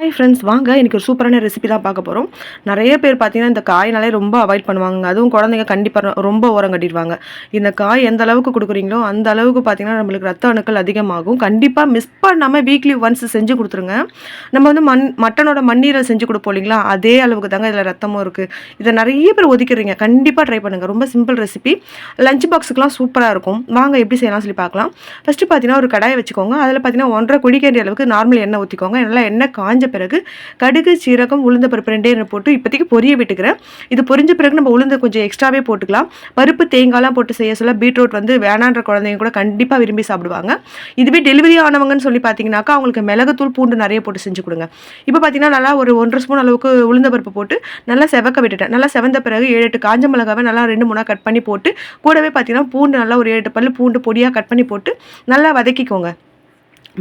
Hi friends வாங்க. இன்றைக்கி ஒரு சூப்பரான ரெசிபி தான் பார்க்க போகிறோம் நிறைய பேர் பார்த்தீங்கன்னா இந்த காயினாலே ரொம்ப அவாய்ட் பண்ணுவாங்க அதுவும் குழந்தைங்க கண்டிப்பாக ரொம்ப ஓரம் கட்டிடுவாங்க. இந்த காய் எந்த அளவுக்கு கொடுக்குறீங்களோ அந்த அளவுக்கு பார்த்தீங்கன்னா நம்மளுக்கு ரத்த அணுக்கள் அதிகமாகும். கண்டிப்பாக மிஸ் பண்ணாமல் வீக்லி ஒன்ஸ் செஞ்சு கொடுத்துருங்க. நம்ம வந்து மண் மட்டனோட மண்ணீரை செஞ்சு கொடுப்போம் இல்லைங்களா? அதே அளவுக்கு தாங்க இதில் ரத்தமும் இருக்குது இதை நிறைய பேர் ஒதுக்கிறீங்க. கண்டிப்பாக ட்ரை பண்ணுங்கள் ரொம்ப சிம்பிள் ரெசிபி லஞ்ச் பாக்ஸுக்குலாம் சூப்பராக இருக்கும். வாங்க எப்படி செய்யலாம் சொல்லி பார்க்கலாம். ஃபஸ்ட்டு பார்த்தீங்கன்னா ஒரு கடாயை வச்சுக்கோங்க. அதில் பார்த்தீங்கன்னா ஒன்றரை குடிக்கேண்டிய அளவுக்கு நார்மல் எண்ணெய் ஊற்றிக்கோங்க நல்லா எண்ணெய் காஞ்ச பிறகு கடுகு சீரகம் உளுந்த பருப்பு ரெண்டே போட்டு இப்போதைக்கு பொரிய விட்டுக்கிறேன். இது பொரிஞ்ச பிறகு நம்ம உளுந்து கொஞ்சம் எக்ஸ்ட்ராவே போட்டுக்கலாம். பருப்பு தேங்காய்லாம் போட்டு செய்ய சொல்ல பீட்ரூட் வந்து வேணான்ற குழந்தைங்க கூட கண்டிப்பாக விரும்பி சாப்பிடுவாங்க. இதுவே டெலிவரி ஆனவங்கன்னு சொல்லி பார்த்தீங்கன்னாக்கா அவங்களுக்கு மிளகுத்தூள் பூண்டு நிறைய போட்டு செஞ்சு கொடுங்க. இப்போ பார்த்தீங்கன்னா நல்லா ஒரு ஒன்றரை ஸ்பூன் அளவுக்கு உளுந்த பருப்பு போட்டு நல்லா செவக்க விட்டுட்டேன். நல்லா செவந்த பிறகு ஏழு எட்டு காஞ்ச மிளகாவை நல்லா ரெண்டு மூணாக கட் பண்ணி போட்டு கூடவே பார்த்தீங்கன்னா பூண்டு நல்லா ஒரு ஏழு எட்டு பல்லு பூண்டு பொடியாக கட் பண்ணி போட்டு நல்லா வதக்கிக்கோங்க.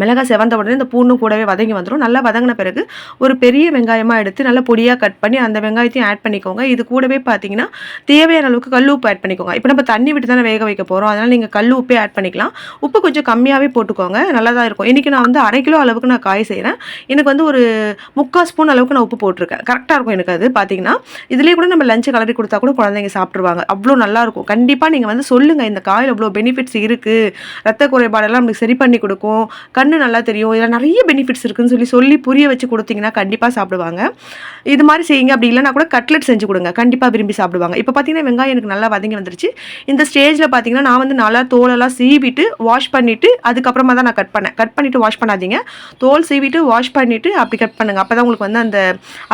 மிளகாய் செவந்த உடனே இந்த பூண்டும் கூடவே வதங்கி வந்துடும் நல்லா வதங்கின பிறகு ஒரு பெரிய வெங்காயமாக எடுத்து நல்லா பொடியாக கட் பண்ணி அந்த வெங்காயத்தையும் ஆட் பண்ணிக்கோங்க. இது கூடவே பார்த்தீங்கன்னா தேவையான அளவுக்கு கல் உப்பு ஆட் பண்ணிக்கோங்க. இப்போ நம்ம தண்ணி விட்டு தானே வேக வைக்க போகிறோம் அதனால் நீங்கள் கல் உப்பே ஆட் பண்ணிக்கலாம். உப்பு கொஞ்சம் கம்மியாகவே போட்டுக்கோங்க. நல்லா தான் இருக்கும். இன்றைக்கி நான் வந்து அரை கிலோ அளவுக்கு நான் காய் செய்கிறேன் எனக்கு வந்து ஒரு முக்கால் ஸ்பூன் அளவுக்கு நான் உப்பு போட்டிருக்கேன். கரெக்டாக இருக்கும் எனக்கு அது பார்த்தீங்கன்னா இதுலேயே கூட நம்ம லஞ்சு கலரி கொடுத்தா கூட குழந்தைங்க சாப்பிட்ருவாங்க அவ்வளோ நல்லாயிருக்கும் கண்டிப்பாக நீங்கள் வந்து சொல்லுங்கள் இந்த காயில் அவ்வளோ பெனிஃபிட்ஸ் இருக்குது ரத்த குறைபாடெல்லாம் நம்மளுக்கு சரி பண்ணி கொடுக்கும். கண்ணு நல்லா தெரியும் இதில் நிறைய பெனிஃபிட்ஸ் இருக்குன்னு சொல்லி சொல்லி புரிய வச்சு கொடுத்தீங்கன்னா கண்டிப்பாக சாப்பிடுவாங்க. இது மாதிரி செய்யுங்க அப்படி இல்லைனா கூட கட்லெட் செஞ்சு கொடுங்க கண்டிப்பாக விரும்பி சாப்பிடுவாங்க. இப்போ பார்த்தீங்கன்னா வெங்காயம் எனக்கு நல்லா வதங்கி வந்துருச்சு. இந்த ஸ்டேஜில் பார்த்தீங்கன்னா நான் வந்து நல்லா தோலெல்லாம் சீவிட்டு வாஷ் பண்ணிவிட்டு அதுக்கப்புறமா தான் நான் கட் பண்ணேன். கட் பண்ணிவிட்டு வாஷ் பண்ணாதீங்க. தோல் சீவிட்டு வாஷ் பண்ணிவிட்டு அப்படி கட் பண்ணுங்கள் அப்போ தான் உங்களுக்கு வந்து அந்த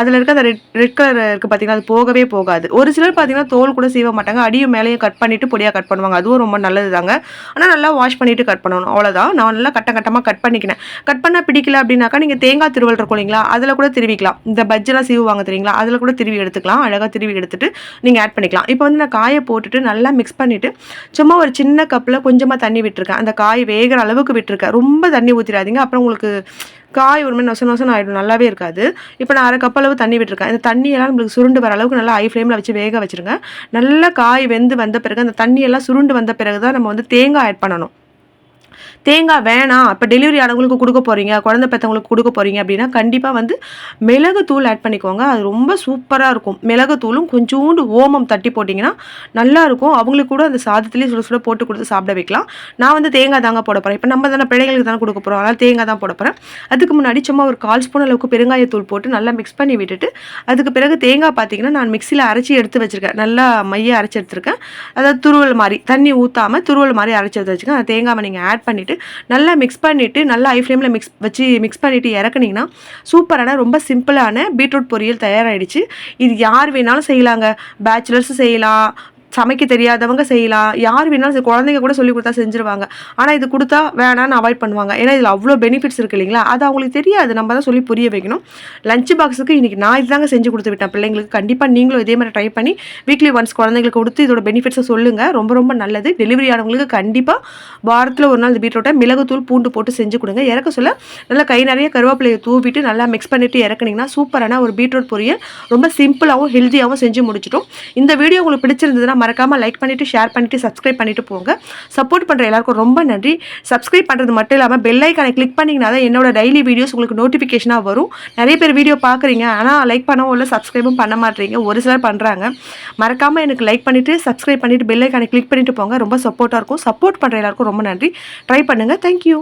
அதில் இருக்க அந்த ரெட் ரெட் கலர் இருக்குது பார்த்தீங்கன்னா அது போகவே போகாது. ஒரு சிலர் பார்த்தீங்கன்னா தோல் கூட சீவ மாட்டாங்க. அடியும் மேலேயும் கட் பண்ணிவிட்டு பொடியாக கட் பண்ணுவாங்க. அதுவும் ரொம்ப நல்லது தாங்க ஆனால் நல்லா வாஷ் பண்ணிவிட்டு கட் பண்ணணும். அவ்வளோதான் நான் நல்லா கட்ட கட்டமாக கட் கட் பண்ணிக்கினேன். கட் பண்ணால் பிடிக்கல அப்படின்னாக்கா நீங்கள் தேங்காய் திருவல் இருக்கும் இல்லைங்களா அதில் கூட திருவிக்கலாம். இந்த பஜ்ஜெல்லாம் சீவுவாங்க தெரியுங்களா அதில் கூட திருவி எடுத்துக்கலாம். அழகாக திருவி எடுத்துட்டு நீங்கள் ஆட் பண்ணிக்கலாம். இப்போ வந்து நான் காயை போட்டுட்டு நல்லா மிக்ஸ் பண்ணிவிட்டு சும்மா ஒரு சின்ன கப்பில் கொஞ்சமாக தண்ணி விட்டுருக்கேன். அந்த காய் வேகிற அளவுக்கு விட்டுருக்கேன். ரொம்ப தண்ணி ஊற்றிடாதீங்க அப்புறம் உங்களுக்கு காய் ஒரு மாதிரி நொச நொசன் ஆகிடும் நல்லாவே இருக்காது. இப்போ நான் அரை கப் அளவு தண்ணி விட்டுருக்கேன். இந்த தண்ணியெல்லாம் நம்மளுக்கு சுருண்டு வர அளவுக்கு நல்லா ஹை ஃப்ளேமில் வச்சு வேக வச்சுருங்க. நல்லா காய் வெந்து வந்த பிறகு அந்த தண்ணியெல்லாம் சுருண்டு வந்த பிறகு தான் நம்ம வந்து தேங்காய் ஆட் பண்ணணும். தேங்காய் வேணாம். இப்போ டெலிவரி ஆனவங்களுக்கு கொடுக்க போகிறீங்க குழந்தை பெற்றவங்களுக்கு கொடுக்க போகிறீங்க அப்படின்னா கண்டிப்பாக வந்து மிளகு தூள் ஆட் பண்ணிக்கோங்க. அது ரொம்ப சூப்பராக இருக்கும். மிளகு தூளும் கொஞ்சோண்டு ஓமம் தட்டி போட்டிங்கன்னா நல்லாயிருக்கும் அவங்களுக்கு கூட அந்த சாதத்துலேயே சுட சுட போட்டு கொடுத்து சாப்பிட வைக்கலாம். நான் வந்து தேங்காய் தாங்க போட போகிறேன் இப்போ நம்ம தானே பிள்ளைங்களுக்கு தானே கொடுக்க போகிறோம் அதனால் தேங்காய் தான் போட போகிறேன் அதுக்கு முன்னாடி சும்மா ஒரு கால் ஸ்பூன் அளவுக்கு பெருங்காயத்தூள் போட்டு நல்லா மிக்ஸ் பண்ணி விட்டுட்டு அதுக்கு பிறகு தேங்காய் பார்த்தீங்கன்னா நான் மிக்சியில் அரைச்சி எடுத்து வச்சுருக்கேன். நல்லா மைய அரைச்சி எடுத்துருக்கேன். அதாவது துருவல் மாதிரி தண்ணி ஊற்றாமல் துருவல் மாதிரி அரைச்சி எடுத்து வச்சுக்கேன் அந்த தேங்காவை நீங்கள் ஆட் பண்ணிவிட்டு நல்லா மிக்ஸ் பண்ணிவிட்டு நல்லா ஐ ஃப்ளேமில் மிக்ஸ் வச்சு மிக்ஸ் பண்ணிவிட்டு இறக்குனீங்கன்னா சூப்பரான ரொம்ப சிம்பிளான பீட்ரூட் பொரியல் தயாராகிடுச்சு இது யார் வேணாலும் செய்யலாங்க. பேச்சுலர்ஸும் செய்யலாம். சமைக்க தெரியாதவங்க செய்யலாம். யார் வேணாலும் குழந்தைங்க கூட சொல்லி கொடுத்தா செஞ்சுருவாங்க. ஆனால் இது கொடுத்தா வேணான்னு அவாய்ட் பண்ணுவாங்க. ஏன்னா இதில் அவ்வளோ பெனிஃபிட்ஸ் இருக்குது இல்லைங்களா? அது அவங்களுக்கு தெரியாது. நம்ம தான் சொல்லி புரிய வைக்கணும். லஞ்ச் பாக்ஸுக்கு இன்றைக்கி நான் இதுதாங்க செஞ்சு கொடுத்து விட்டேன். பிள்ளைங்களுக்கு கண்டிப்பாக நீங்களும் இதே மாதிரி ட்ரை பண்ணி வீக்லி ஒன்ஸ் குழந்தைங்களுக்கு கொடுத்து இதோட பெனிஃபிட்ஸை சொல்லுங்கள் ரொம்ப ரொம்ப நல்லது. டெலிவரி ஆனவங்களுக்கு கண்டிப்பாக வாரத்தில் ஒரு நாள் பீட்ரோட்டை பீட்ரூட்டை மிளகுத்தூள் பூண்டு போட்டு செஞ்சு கொடுங்க. இறக்க சொல்ல நல்லா கை நிறைய கருவேப்பிலையை தூவிட்டு நல்லா மிக்ஸ் பண்ணிவிட்டு இறக்குனீங்கன்னா சூப்பரான ஒரு பீட்ரூட் பொரியல். ரொம்ப சிம்பிளாகவும் ஹெல்த்தியாகவும் செஞ்சு முடிச்சிட்டோம். இந்த வீடியோ உங்களுக்கு பிடிச்சிருந்ததுன்னா மறக்காமல் லைக் பண்ணிவிட்டு ஷேர் பண்ணிவிட்டு சப்ஸ்கிரைப் பண்ணிவிட்டு போங்க. சப்போர்ட் பண்ணுற எல்லாருக்கும் ரொம்ப நன்றி. சப்ஸ்கிரைப் பண்ணுறது மட்டும் இல்லாமல் பெல் ஐக்கானை கிளிக் பண்ணிங்கன்னா தான் என்னோட டெய்லி வீடியோஸ் உங்களுக்கு நோட்டிஃபிகேஷனாக வரும். நிறைய பேர் வீடியோ பார்க்குறீங்க ஆனால் லைக் பண்ணவும் இல்லை சப்ஸ்கிரைபும் பண்ண மாட்டேறீங்க. ஒரு சிலர் பண்ணுறாங்க மறக்காமல் எனக்கு லைக் பண்ணிவிட்டு சப்ஸ்கிரைப் பண்ணிவிட்டு பெல் ஐக்கானை கிளிக் பண்ணிவிட்டு போங்க. ரொம்ப சப்போர்ட்டாக இருக்கும். சப்போர்ட் பண்ணுற எல்லாருக்கும் ரொம்ப நன்றி. ட்ரை பண்ணுங்கள் தேங்க்யூ